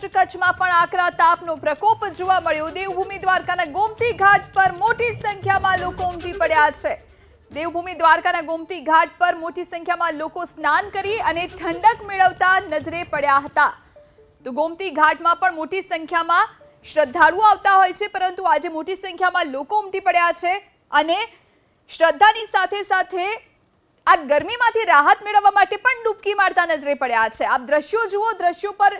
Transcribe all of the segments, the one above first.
સૌરાષ્ટ્ર કચ્છમાં પણ આકરા તાપનો પ્રકોપ જોવા મળ્યો. દેવભૂમિ દ્વારકાના ગોમતી ઘાટ પર મોટી સંખ્યામાં લોકો ઉમટી પડ્યા છે. દેવભૂમિ દ્વારકાના ગોમતી ઘાટ પર મોટી સંખ્યામાં લોકો સ્નાન કરી અને ઠંડક મેળવતા નજરે પડ્યા હતા. તો ગોમતી ઘાટમાં પણ મોટી સંખ્યામાં શ્રદ્ધાળુઓ આવતા હોય છે, પરંતુ આજે મોટી સંખ્યામાં લોકો ઉમટી પડ્યા છે અને શ્રદ્ધાની સાથે સાથે આ ગરમીમાંથી રાહત મેળવવા માટે પણ ડૂબકી મારતા નજરે પડ્યા છે. આપ દ્રશ્યો જુઓ, દ્રશ્યો પર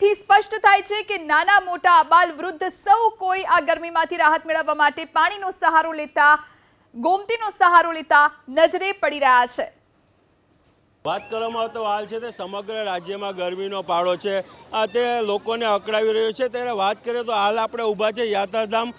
થી સ્પષ્ટ થાય છે કે નાના મોટા બાલ વૃદ્ધ સૌ કોઈ આ ગરમીમાંથી રાહત મેળવવા માટે પાણીનો સહારો લેતા, ગોમતીનો સહારો લેતા નજરે પડી રહ્યા છે. વાત કરવામાં આવતો હાલ છે તે સમગ્ર રાજ્યમાં ગરમીનો પાળો છે. તે લોકોને અકળાવી રહ્યો છે. ત્યારે વાત કરીએ તો હાલ આપણે ઊભા છે યાત્રાધામ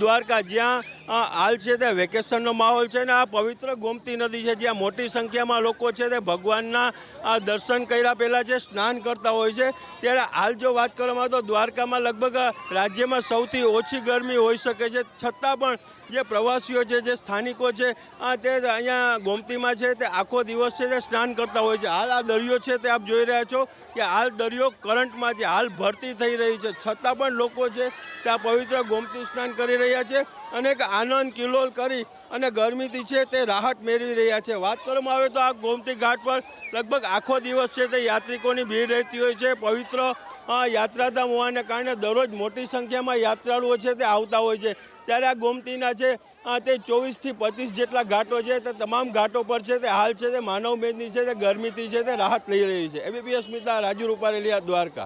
દ્વારકા. જ્યાં હાલ છે તે વેકેશનનો માહોલ છે ને આ પવિત્ર ગોમતી નદી છે, જ્યાં મોટી સંખ્યામાં લોકો છે તે ભગવાનના આ દર્શન કર્યા પહેલાં છે સ્નાન કરતા હોય છે. ત્યારે હાલ જો વાત કરવામાં તો દ્વારકામાં લગભગ રાજ્યમાં સૌથી ઓછી ગરમી હોઈ શકે છે. છતાં પણ જે પ્રવાસીઓ છે, જે સ્થાનિકો છે તે અહીંયા ગોમતીમાં છે તે આખો દિવસ છે તે સ્નાન કરતા હોય છે. હાલ આ દરિયો છે તે આપ જોઈ રહ્યા છો કે હાલ દરિયો કરંટમાં છે, હાલ ભરતી થઈ રહી છે. છતાં પણ લોકો છે તે આ પવિત્ર ગોમતી સ્નાન કરી રહ્યા છે. અને એક આનંદ કિલોલ કરી અને ગરમીથી છે તે રાહત મેળવી રહ્યા છે. વાત કરવામાં આવે તો આ ગોમતી ઘાટ પર લગભગ આખો દિવસ છે તે યાત્રિકોની ભીડ રહેતી હોય છે. પવિત્ર યાત્રાધામ હોવાને કારણે દરરોજ મોટી સંખ્યામાં યાત્રાળુઓ છે તે આવતા હોય છે. ત્યારે આ ગોમતીના છે તે ચોવીસથી પચીસ જેટલા ઘાટો છે તે તમામ ઘાટો પર છે તે હાલ છે તે માનવ મેદની છે તે ગરમીથી છે તે રાહત લઈ રહી છે. એબીપીએસ મિતા રાજુ રૂપારેલિયા દ્વારકા.